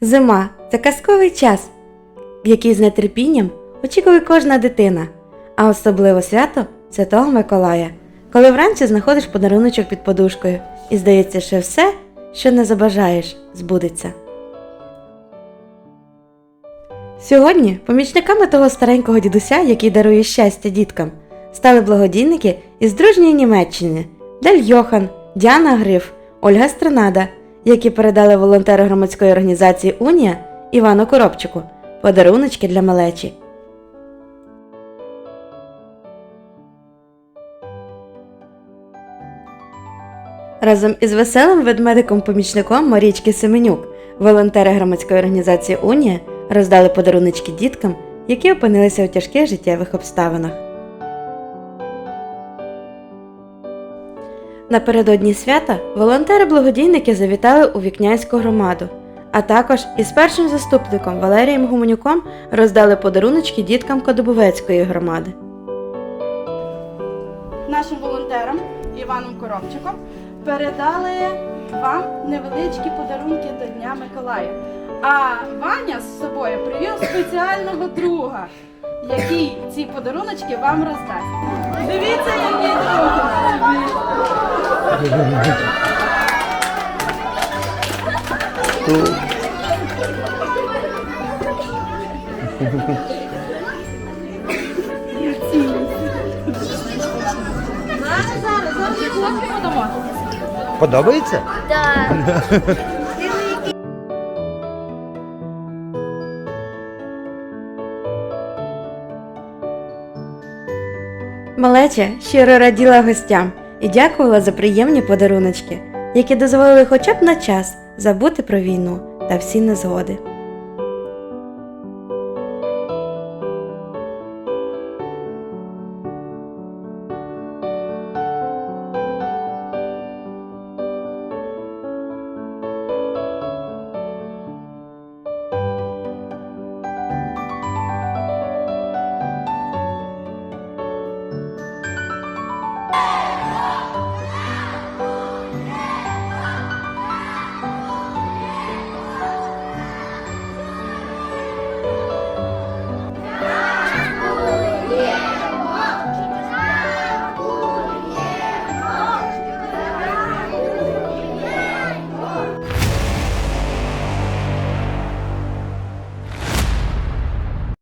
Зима це казковий час, який з нетерпінням очікує кожна дитина, а особливо свято Святого Миколая, коли вранці знаходиш подаруночок під подушкою і здається, що все, що не забажаєш, збудеться. Сьогодні помічниками того старенького дідуся, який дарує щастя діткам, стали благодійники із дружньої Німеччини Дель Йохан, Діана Гриф, Ольга Странада, які передали волонтеру громадської організації Унія Івану Коробчику подаруночки для малечі. Разом із веселим ведмедиком-помічником Марічки Семенюк волонтери громадської організації Унія роздали подаруночки діткам, які опинилися у тяжких життєвих обставинах. Напередодні свята волонтери-благодійники завітали у Вікнянську громаду, а також із першим заступником Валерієм Гуменюком роздали подаруночки діткам Кодобовецької громади. нашим волонтерам Іваном Коробчиком передали вам невеличкі подарунки до Дня Миколая. А Ваня з собою привів спеціального друга, який ці подаруночки вам роздасть. Дивіться, який друг. Подобається? Малеча щиро раділа гостям і дякувала за приємні подаруночки, які дозволили хоча б на час забути про війну та всі незгоди.